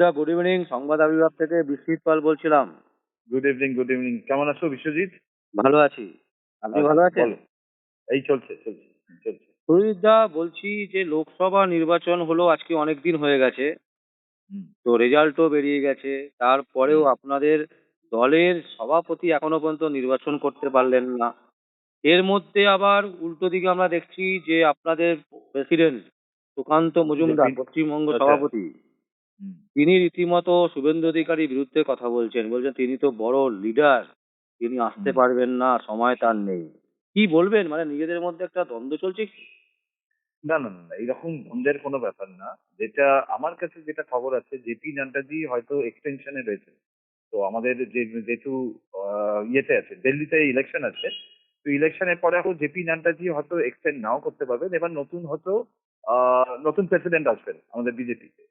Good evening সংবাদ বিভাগ থেকে বিশ্বজিৎ পাল বলছিলাম। গুড ইভিনিং গুড ইভিনিং কেমন আছো বিশ্বজিৎ? ভালো আছি। আপনি ভালো আছেন? এই চলছে চলছে বলছি যে লোকসভা নির্বাচন হলো আজকে অনেক দিন হয়ে গেছে। তো রেজাল্টও বেরিয়ে গেছে। তারপরেও আপনাদের দলের সভাপতি এখনও পর্যন্ত নির্বাচন করতে পারলেন না। এর মধ্যে আবার উল্টো দিকে আমরা দেখছি যে আপনাদের প্রেসিডেন্ট সুকান্ত মজুমদার পশ্চিমবঙ্গ আচ্ছা। সভাপতি। তিনি রীতিমতো শুভেন্দু অধিকারীর বিরুদ্ধে কথা বলছেন। বলছেন তিনি তো বড় লিডার তিনি আসতে পারবেন না সময় তার নেই। কি বলবেন? মানে নিজেদের মধ্যে একটা দ্বন্দ্ব চলছে কি? না না না এরকম দ্বন্দ্বের কোনো ব্যাপার না। যেটা আমার কাছে যেটা খবর আছে জেপি নাড্ডাজি হয়তো এক্সটেনশনে রয়েছে। তো আমাদের যে যেহেতু ইয়েতে আছে দিল্লিতে ইলেকশন আছে তো ইলেকশনের পরে হয়তো জেপি নাড্ডাজি হয়তো এক্সটেন্ড নাও করতে পারবেন। এবার নতুন হয়তো আহ, নতুন প্রেসিডেন্ট আসবেন আমাদের বিজেপিতে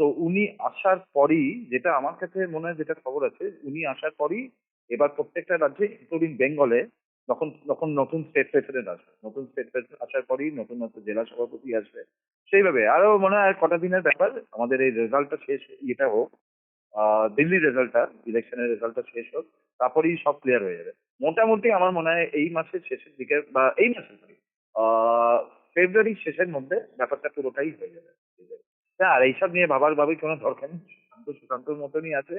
তো উনি আসার পরই যেটা আমার কাছে মনে হয় যেটা খবর আছে, উনি আসার পরই এবার প্রত্যেকটা রাজ্যে ইনক্লুডিং বেঙ্গলে তখন তখন নতুন স্টেট প্রেসিডেন্ট আসবে, নতুন স্টেট প্রেসিডেন্ট আসার পরই নতুন নতুন জেলা সভাপতি আসবে, সেইভাবে। আরও মনে হয় কটা দিনের ব্যাপার, আমাদের এই রেজাল্টটা শেষ, ইয়েটা হোক দিল্লির রেজাল্টটা ইলেকশনের রেজাল্টটা শেষ হোক, তারপরেই সব ক্লিয়ার হয়ে যাবে। মোটামুটি আমার মনে হয় এই মাসের শেষের দিকে বা এই মাসের সরি ফেব্রুয়ারির শেষের মধ্যে ব্যাপারটা পুরোটাই হয়ে যাবে। হ্যাঁ, আর এইসব নিয়ে ভাবার ভাবি কোনো দরকার নেই। সুশান্ত সুশান্তর মতনই আছে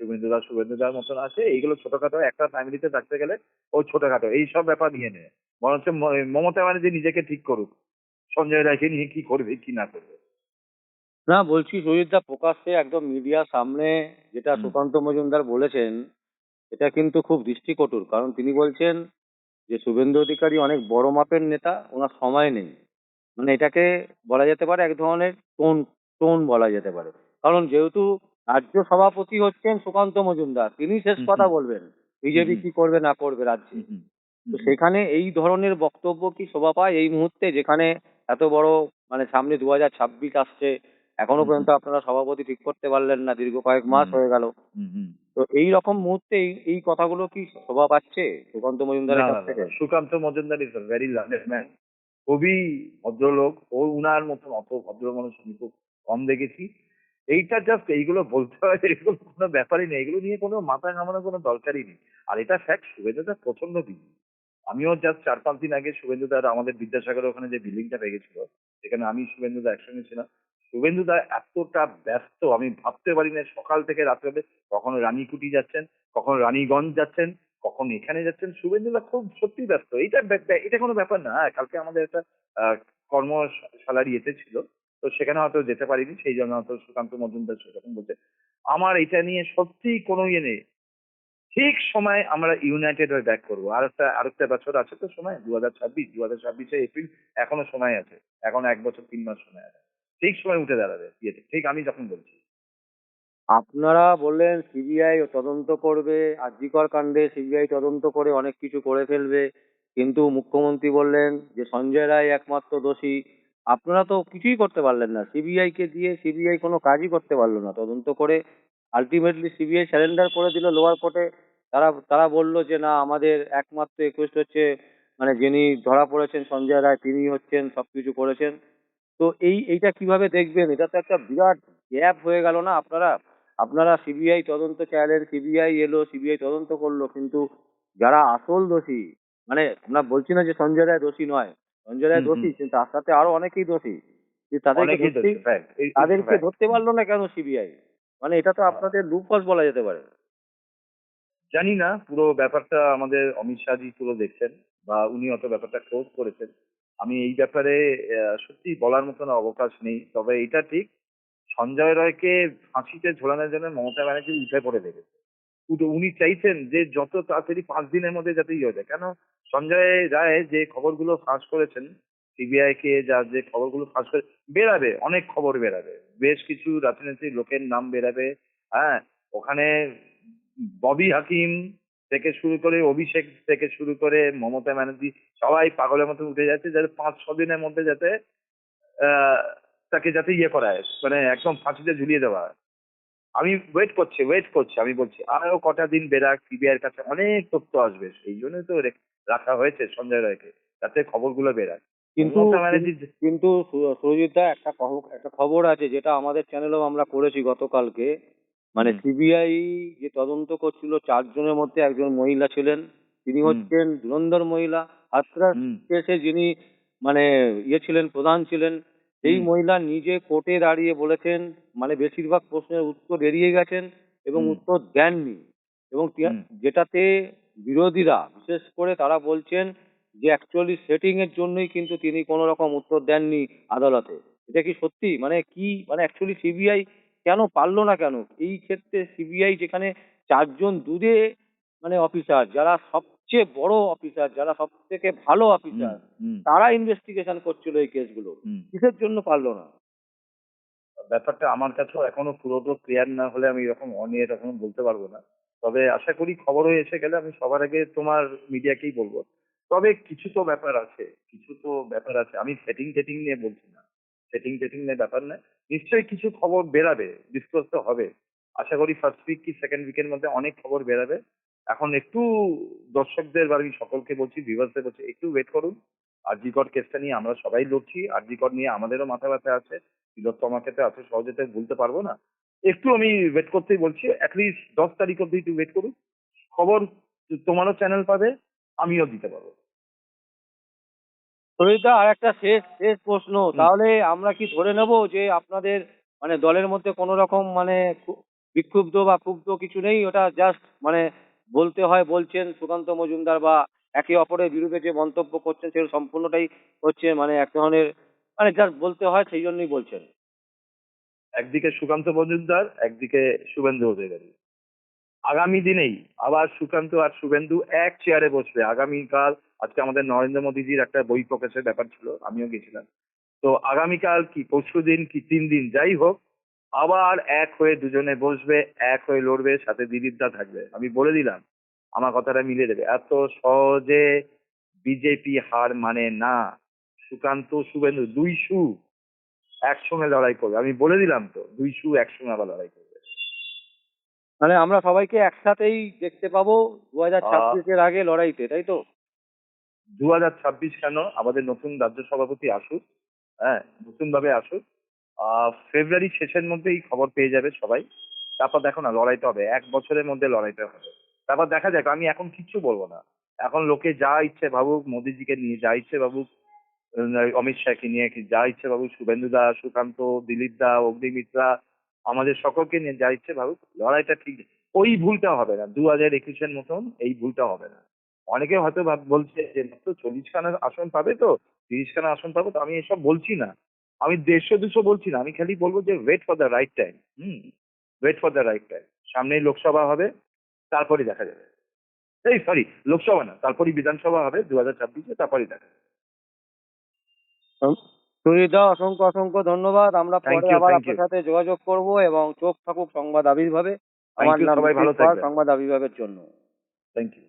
শুভেন্দুদা শুভেন্দুদার মতন আছে। এইগুলো ছোটখাটো একটা ফ্যামিলিতে থাকতে গেলে ও ছোটখাটো এইসব ব্যাপার নিয়ে নেয়। বরঞ্চ মমতা ব্যানার্জি নিজেকে ঠিক করুক। সঞ্জয় রায়কে নিয়ে কি করবে কি না করবে? না বলছি দা প্রকাশ্যে একদম মিডিয়ার সামনে যেটা। সুকান্ত মজুমদার বলেছেন এটা কিন্তু খুব দৃষ্টিকটুর। কারণ তিনি বলছেন যে শুভেন্দু অধিকারী অনেক বড় মাপের নেতা ওনার সময় নেই। মানে এটাকে বলা যেতে পারে এক ধরনের টোন টোন বলা যেতে পারে। কারণ যেহেতু রাজ্য সভাপতি হচ্ছেন সুকান্ত মজুমদার তিনি শেষ কথা বলবেন বিজেপি কি করবে না করবে রাজ্যে। তো সেখানে এই ধরনের বক্তব্য কি শোভা পায় এই মুহূর্তে? যেখানে এত বড় মানে সামনে দু হাজার ছাব্বিশ আসছে এখনও পর্যন্ত আপনারা সভাপতি ঠিক করতে পারলেন না দীর্ঘ কয়েক মাস হয়ে গেল। তো এই রকম মুহূর্তে এই- কথাগুলো কি শোভা পাচ্ছে সুকান্ত মজুমদারের কাছ থেকে? Sukanta Majumdar is very learned man খুবই ভদ্রলোক ও উনার মতন অত ভদ্র মানুষ আমি খুব কম দেখেছি। এইটা জাস্ট এইগুলো বলতে হয় এগুলো কোনো ব্যাপারই নেই। এগুলো নিয়ে কোনো মাথা ঘামানোর কোনো দরকারই নেই। আর এটা ফ্যাক্ট শুভেন্দুদা প্রচণ্ড বিজি আমিও জাস্ট চার পাঁচ দিন আগে শুভেন্দুদার আমাদের বিদ্যাসাগরের ওখানে যে বিল্ডিংটা ভেঙেছিল সেখানে আমি শুভেন্দুদা একসঙ্গে ছিলাম। শুভেন্দুদা এতটা ব্যস্ত আমি ভাবতে পারি না সকাল থেকে রাত্রে কখনো রানীকুটি যাচ্ছেন কখনো রানীগঞ্জ যাচ্ছেন কখন এখানে যাচ্ছেন। শুভেন্দুদা খুব সত্যি ব্যস্ত। এটা এটা কোনো ব্যাপার না। হ্যাঁ, কালকে আমাদের একটা কর্মশালার ইয়েতে ছিল। তো সেখানে হয়তো যেতে পারিনি, সেই জন্য হয়তো সুকান্ত মজুমদার সেরকম বলছে। আমার এটা নিয়ে সত্যি কোনো ইয়ে নেই। ঠিক সময় আমরা ইউনাইটেড হয়ে ব্যাক করব। আর একটা আরেকটা বছর আছে তো সময় দু হাজার ছাব্বিশ দু হাজার ছাব্বিশে এপ্রিল এখনও সময় আছে। এখন এক বছর, তিন মাস সময় আছে। ঠিক সময় উঠে দাঁড়াবে ইয়েতে। ঠিক আমি যখন বলছি। আপনারা বললেন সিবিআই তদন্ত করবে আরজিকর কাণ্ডে সিবিআই তদন্ত করে অনেক কিছু করে ফেলবে। কিন্তু মুখ্যমন্ত্রী বললেন যে সঞ্জয় রায় একমাত্র দোষী। আপনারা তো কিছুই করতে পারলেন না। সিবিআই কে দিয়ে সিবিআই কোনো কাজই করতে পারল না। তদন্ত করে আলটিমেটলি সিবিআই স্যারেন্ডার করে দিল লোয়ার কোর্টে তারা তারা বলল যে, না, আমাদের একমাত্র একুশ হচ্ছে মানে যিনি ধরা পড়েছেন, সঞ্জয় রায়, তিনি হচ্ছেন, সবকিছু করেছেন। তো এই, এইটা কীভাবে দেখবেন? এটা তো একটা বিরাট গ্যাপ হয়ে গেল না আপনারা? আপনারা সিবিআই তদন্ত চাইলেন সিবিআই এলো সিবিআই তদন্ত করল, কিন্তু যারা আসল দোষী মানে আমরা বলছি না যে সঞ্জয় রায় দোষী নয়। সঞ্জয় রায় দোষী কিন্তু তার সাথে আরও অনেকেই দোষী। তাদেরকে ধরতে পারল না কেন সিবিআই মানে এটা তো আপনাদের লুপহোল বলা যেতে পারে। জানি না পুরো ব্যাপারটা আমাদের অমিত শাহজি পুরো দেখছেন বা উনি অত ব্যাপারটা ক্লোজ করেছেন। আমি এই ব্যাপারে সত্যি বলার মতন অবকাশ নেই। তবে এটা ঠিক সঞ্জয় রায়কে ফাঁসিতে ঝোলানোর জন্য মমতা ব্যানার্জি উঠে পড়ে লেগেছে উনি চাইছেন যে যত তাড়াতাড়ি পাঁচ দিনের মধ্যে যাতে ইয়ে যায়। কেন? সঞ্জয় রায় যে খবরগুলো ফাঁস করেছেন সিবিআই কে যা, যে খবরগুলো ফাঁস করে বেরাবে অনেক খবর বেরাবে বেশ কিছু রাজনৈতিক লোকের নাম বেরাবে হ্যাঁ? ওখানে ববি হাকিম থেকে শুরু করে, অভিষেক থেকে শুরু করে, মমতা ব্যানার্জি, সবাই পাগলের মতো উঠে যাচ্ছে, যাতে পাঁচ, ছ দিনের মধ্যে যাতে তাকে যাতে ইয়ে করা হয় মানে একদম ফাঁসিতে ঝুলিয়ে দেওয়া হয়। আমি ওয়েট করছি ওয়েট করছি আমি বলছি আরও কটা দিন বেরাক সিবিআই এর কাছে অনেক তথ্য আসবে সেই জন্যই তো রাখা হয়েছে সঞ্জয় রায়কে যাতে খবরগুলো বেরায় কিন্তু কিন্তু সুরজিৎ দা একটা খবর- একটা খবর আছে যেটা আমাদের চ্যানেলেও আমরা করেছি গতকালকে। মানে সিবিআই যে তদন্ত করছিল চারজনের মধ্যে একজন মহিলা ছিলেন তিনি হচ্ছেন ধুরন্ধর মহিলা হাতরাস হুম। কেসে যিনি মানে ইয়ে ছিলেন প্রধান ছিলেন এই মহিলা নিজে কোর্টে দাঁড়িয়ে বলেছেন মানে বেশিরভাগ প্রশ্নের উত্তর এড়িয়ে গেছেন এবং উত্তর দেননি। এবং যেটাতে বিরোধীরা বিশেষ করে তারা বলছেন যে অ্যাকচুয়ালি সেটিং এর জন্যই কিন্তু তিনি কোনো রকম উত্তর দেননি আদালতে। এটা কি সত্যি? মানে কি মানে অ্যাকচুয়ালি সিবিআই কেন পারল না কেন? এই ক্ষেত্রে সিবিআই যেখানে চারজন দূরে মানে অফিসার যারা সবচেয়ে বড় অফিসার যারা সব থেকে ভালো অফিসার তারা ইনভেস্টিগেশন করছিল এই কেসগুলো। কিসের জন্য পারল না? ব্যাপারটা আমার কাছেও এখনও পুরোটো ক্লিয়ার না হলে আমি এরকম অনিয়ে এরকম বলতে পারব না। তবে আশা করি খবর হয়ে এসে গেলে আমি সবার আগে তোমার মিডিয়াকেই বলব। তবে কিছু তো ব্যাপার আছে কিছু তো ব্যাপার আছে। আমি সেটিং টেটিং নিয়ে বলছি না। সেটিং টেটিং নিয়ে ব্যাপার না নিশ্চয়ই কিছু খবর বেরাবে ডিসক্লোজ তো হবে। আশা করি ফার্স্ট উইক কি সেকেন্ড উইকের মধ্যে অনেক খবর বেরাবে। এখন একটু দর্শকদের বা আমি সকলকে বলছি ভিউয়ার্সদের বলছি একটু ওয়েট করুন। আরজিকর কেসটা নিয়ে আমরা সবাই লড়ছি। আরজিকর নিয়ে আমাদেরও মাথা ব্যথা আছে। তিলোত্তমাকে তো এত সহজে তো বলতে পারব না। একটু আমি ওয়েট করতেই বলছি অ্যাটলিস্ট দশ তারিখ অব্দি একটু ওয়েট করুন। খবর তোমারও চ্যানেল পাবে আমিও দিতে পারব। সুরজিৎদা আর একটা শেষ শেষ প্রশ্ন। তাহলে আমরা কি ধরে নেব যে আপনাদের মানে দলের মধ্যে কোনো রকম মানে বিক্ষুব্ধ বা ক্ষুব্ধ কিছু নেই? ওটা জাস্ট মানে বলতে হয়, বলছেন সুকান্ত মজুমদার বা একে অপরের বিরুদ্ধে যে মন্তব্য করছেন সেগুলো সম্পূর্ণটাই হচ্ছে মানে এক ধরনের মানে জাস্ট বলতে হয় সেই জন্যই বলছেন। একদিকে সুকান্ত মজুমদার, একদিকে শুভেন্দু অধিকারী। আগামী দিনেই আবার সুকান্ত আর শুভেন্দু এক চেয়ারে বসবে। আগামীকাল, আজকে আমাদের নরেন্দ্র মোদীজির একটা বই প্রকাশের ব্যাপার ছিল, আমিও গেছিলাম। তো আগামীকাল কি পরশু দিন কি, তিন দিন, যাই হোক আবার এক হয়ে দুজনে বসবে এক হয়ে লড়বে সাথে দিলীপ দা থাকবে। আমি বলে দিলাম আমার কথাটা মিলে দেবে। এত সহজে বিজেপি হার মানে না। সুকান্ত শুভেন্দু দুই সু একসঙ্গে লড়াই করবে। আমি বলে দিলাম তো দুই সু একসঙ্গে আবার লড়াই করবে। মানে আমরা সবাইকে একসাথেই দেখতে পাবো দু হাজার ছাব্বিশের আগে লড়াইতে তাই তো? দু হাজার ছাব্বিশ কেন? আমাদের নতুন রাজ্য সভাপতি আসুক হ্যাঁ নতুন ভাবে আসুক। ফেব্রুয়ারি শেষের মধ্যেই খবর পেয়ে যাবে সবাই। তারপর দেখো না লড়াইটা হবে। এক বছরের মধ্যে লড়াইটা হবে। তারপর দেখা যাক, আমি এখন কিচ্ছু বলব না। এখন লোকে যা ইচ্ছে ভাবুক, মোদিজিকে নিয়ে যা ইচ্ছে ভাবুক, অমিত শাহকে নিয়ে যা ইচ্ছে ভাবুক, শুভেন্দু দা, সুকান্ত, দিলীপ দা, অগ্নিমিত্রা, আমাদের সকলকে নিয়ে যা ইচ্ছে ভাবুক, লড়াইটা ঠিক ওই ভুলটা হবে না। দু হাজার একুশের মতন এই ভুলটা হবে না। অনেকে হয়তো বলছে যে, মাত্র চল্লিশ আসন পাবে তো? তিরিশ খানা আসন পাবে তো? আমি এসব বলছি না। আমি দেড়শো দুশো বলছি না আমি খালি বলব যে wait for the right time hmm wait for the right time সামনেই লোকসভা হবে তারপরে দেখা যাবে। এই সরি লোকসভা না তারপরই বিধানসভা হবে দু হাজার ছাব্বিশে তারপরই দেখা যাবে। সুরিদা অসংখ্য অসংখ্য ধন্যবাদ। আমরা পরে আবার আপনার সাথে যোগাযোগ করব এবং চোখ থাকুক সংবাদ আবির্ভাবে। আমার নাম সবাই ভালো। সংবাদ আবির্ভাবের জন্য। Thank you